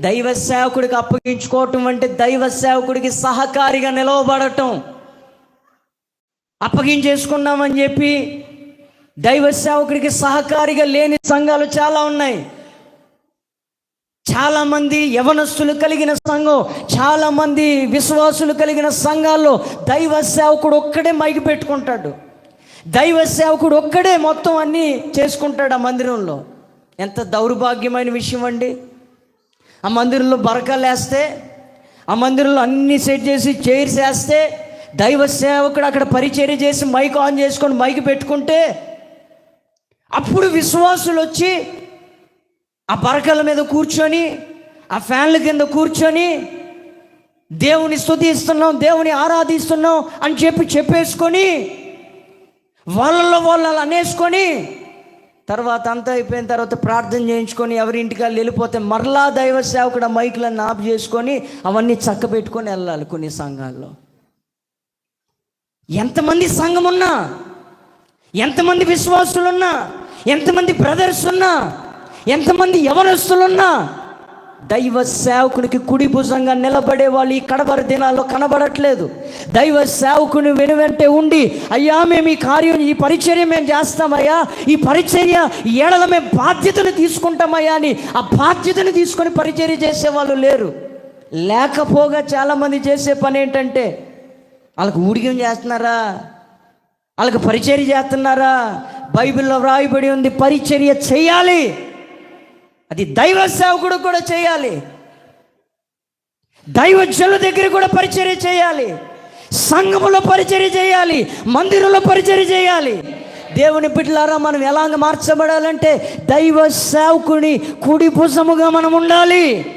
దైవ సేవకుడికి అప్పగించుకోవటం అంటే దైవ సేవకుడికి సహకారిగా నిలవబడటం. అప్పగించేసుకున్నామని చెప్పి దైవ సేవకుడికి సహకారిగా లేని సంఘాలు చాలా ఉన్నాయి. చాలా మంది యవనస్తులు కలిగిన సంఘం చాలా మంది విశ్వాసులు కలిగిన సంఘాల్లో దైవ సేవకుడు ఒక్కడే మైకి పెట్టుకుంటాడు. దైవ సేవకుడు ఒక్కడే మొత్తం అన్నీ చేసుకుంటాడు ఆ మందిరంలో. ఎంత దౌర్భాగ్యమైన విషయం అండి. ఆ మందిరంలో బరకలు వేస్తే ఆ మందిరంలో అన్ని సెట్ చేసి చైర్స్ వేస్తే దైవ సేవకుడు అక్కడ పరిచర్య చేసి మైక్ ఆన్ చేసుకొని మైక్ పెట్టుకుంటే అప్పుడు విశ్వాసులు వచ్చి ఆ బరకల మీద కూర్చొని ఆ ఫ్యాన్ల కింద కూర్చొని దేవుని స్థుతిస్తున్నాం దేవుని ఆరాధిస్తున్నాం అని చెప్పి చెప్పేసుకొని వాళ్ళలో వాళ్ళు అలా అనేసుకొని తర్వాత అంతా అయిపోయిన తర్వాత ప్రార్థన చేయించుకొని ఎవరి ఇంటికి వెళ్ళిపోతే మరలా దైవ సేవకుడు మైకులను ఆపు చేసుకొని అవన్నీ చక్క పెట్టుకొని వెళ్ళాలి కొన్ని సంఘాల్లో. ఎంతమంది సంఘం ఉన్నా ఎంతమంది విశ్వాసులున్నా ఎంతమంది బ్రదర్స్ ఉన్నా ఎంతమంది యవనస్తులున్నా దైవ సేవకునికి కుడి భుజంగా నిలబడే వాళ్ళు ఈ కడబర దినాల్లో కనబడట్లేదు. దైవ సేవకుని వెనువెంటే ఉండి అయ్యా మేము ఈ కార్యం ఈ పరిచర్య మేము చేస్తామయ్యా. ఈ పరిచర్య ఏడల మేము బాధ్యతను తీసుకుంటామయ్యా అని ఆ బాధ్యతను తీసుకొని పరిచర్య చేసే వాళ్ళు లేరు. లేకపోగా చాలామంది చేసే పని ఏంటంటే వాళ్ళకి ఊడిగం చేస్తున్నారా? వాళ్ళకి పరిచర్య చేస్తున్నారా? బైబిల్లో వ్రాయబడి ఉంది పరిచర్య చేయాలి. అది దైవ సేవకుడు కూడా చేయాలి. దైవజనుల దగ్గర కూడా పరిచర్య చేయాలి. సంఘములో పరిచర్య చేయాలి. మందిరంలో పరిచర్య చేయాలి. దేవుని బిడ్డలారా మనం ఎలాగ మార్చబడాలంటే దైవ సేవకుని కుడి భుజముగా మనం ఉండాలి.